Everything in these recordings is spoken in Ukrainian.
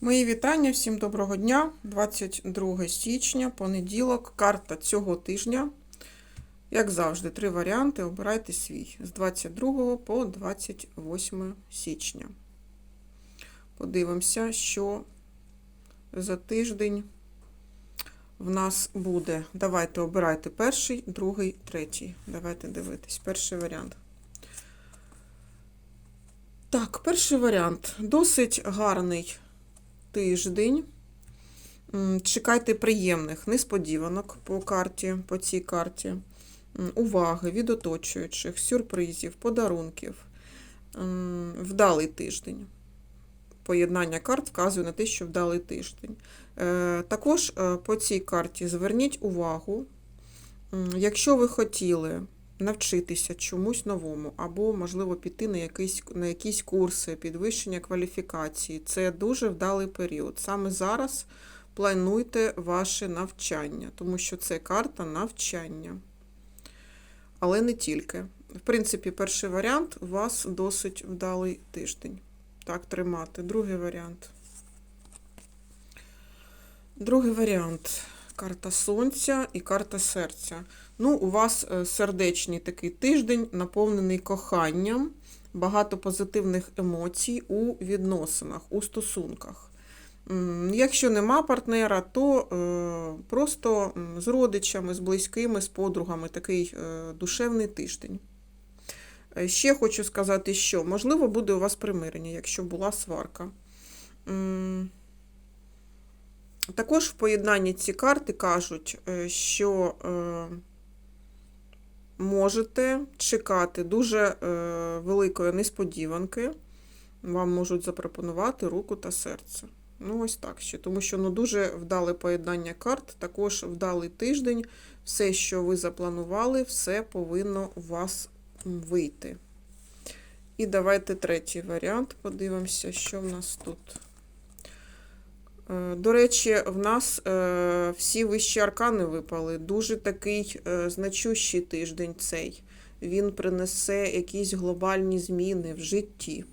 Мої вітання, всім доброго дня. 22 січня, понеділок, карта цього тижня. Як завжди, три варіанти. Обирайте свій з 22 по 28 січня. Подивимося, що за тиждень в нас буде. Давайте обирайте перший, другий, третій. Давайте дивитись. Перший варіант. Так, перший варіант. Досить гарний тиждень. Чекайте приємних несподіванок по карті, по цій карті. Уваги від оточуючих, сюрпризів, подарунків. Вдалий тиждень. Поєднання карт вказує на те, що вдалий тиждень. Е, Також е, по цій карті зверніть увагу, якщо ви хотіли навчитися чомусь новому, або, можливо, піти на якісь, на якісь курси, підвищення кваліфікації. Це дуже вдалий період. Саме зараз плануйте ваше навчання, тому що це карта навчання. Але не тільки. В принципі, перший варіант у вас досить вдалий тиждень. Так, тримати. Другий варіант. Другий варіант. Карта сонця і карта серця. Ну, у вас е, сердечний такий тиждень, наповнений коханням, багато позитивних емоцій у відносинах, у стосунках. Якщо нема партнера, то е, просто з родичами, з близькими, з подругами такий е, душевний тиждень. Ще хочу сказати, що можливо буде у вас примирення, якщо була сварка. Також в поєднанні ці карти кажуть, е, що е, можете чекати дуже е, великої несподіванки. Вам можуть запропонувати руку та серце. Ну, ось так ще. Тому що ну, дуже вдале поєднання карт, також вдалий тиждень. Все, що ви запланували, все повинно у вас вийти. І давайте третій варіант. Подивимося, що в нас тут. Е, До речі, в нас е, всі вищі аркани випали. Дуже такий е, значущий тиждень цей. Він принесе якісь глобальні зміни в житті.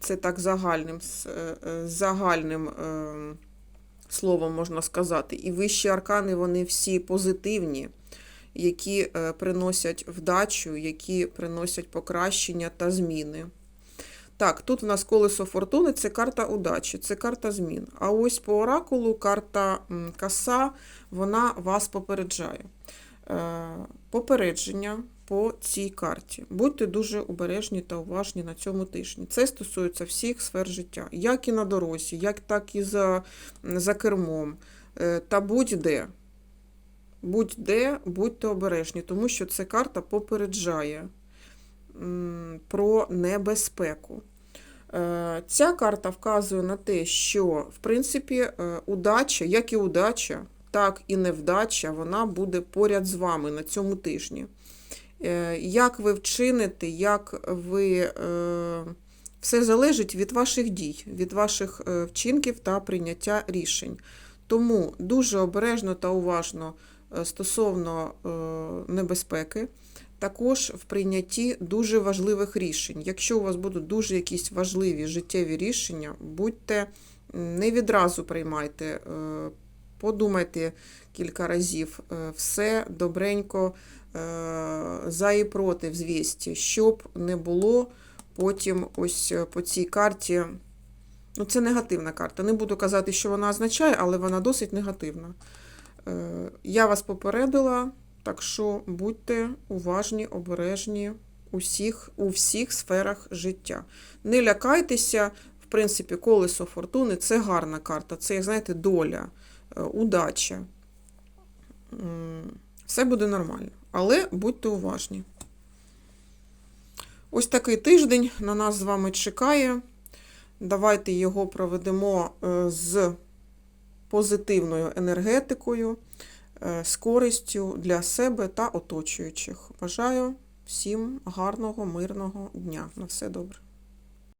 Це так загальним, загальним словом можна сказати. І вищі аркани, вони всі позитивні, які приносять вдачу, які приносять покращення та зміни. Так, тут в нас колесо фортуни це карта удачі, це карта змін. А ось по оракулу карта каса, вона вас попереджає. Е, Попередження по цій карті. Будьте дуже обережні та уважні на цьому тижні. Це стосується всіх сфер життя, як і на дорозі, як так і за, за кермом, е, та будь-де. Будь-де, будьте обережні, тому що ця карта попереджає про небезпеку. Е, Ця карта вказує на те, що, в принципі, е, удача, як і удача, так і невдача, вона буде поряд з вами на цьому тижні. Е, Як ви вчините, як ви. Все залежить від ваших дій, від ваших вчинків та прийняття рішень. Тому дуже обережно та уважно стосовно небезпеки також в прийнятті дуже важливих рішень. Якщо у вас будуть дуже якісь важливі життєві рішення, будьте не відразу приймайте, е, подумайте кілька разів, е, все добренько е, за і проти взвісті, щоб не було потім ось по цій карті. Ну, це негативна карта. Не буду казати, що вона означає, але вона досить негативна. Я вас попередила. Так що будьте уважні, обережні у всіх, у всіх сферах життя. Не лякайтеся, в принципі, колесо фортуни це гарна карта, це, знаєте, доля, е, удача. Все буде нормально. Але будьте уважні. Ось такий тиждень на нас з вами чекає. Давайте його проведемо е, з позитивною енергетикою з користю для себе та оточуючих. Бажаю всім гарного, мирного дня. На все добре.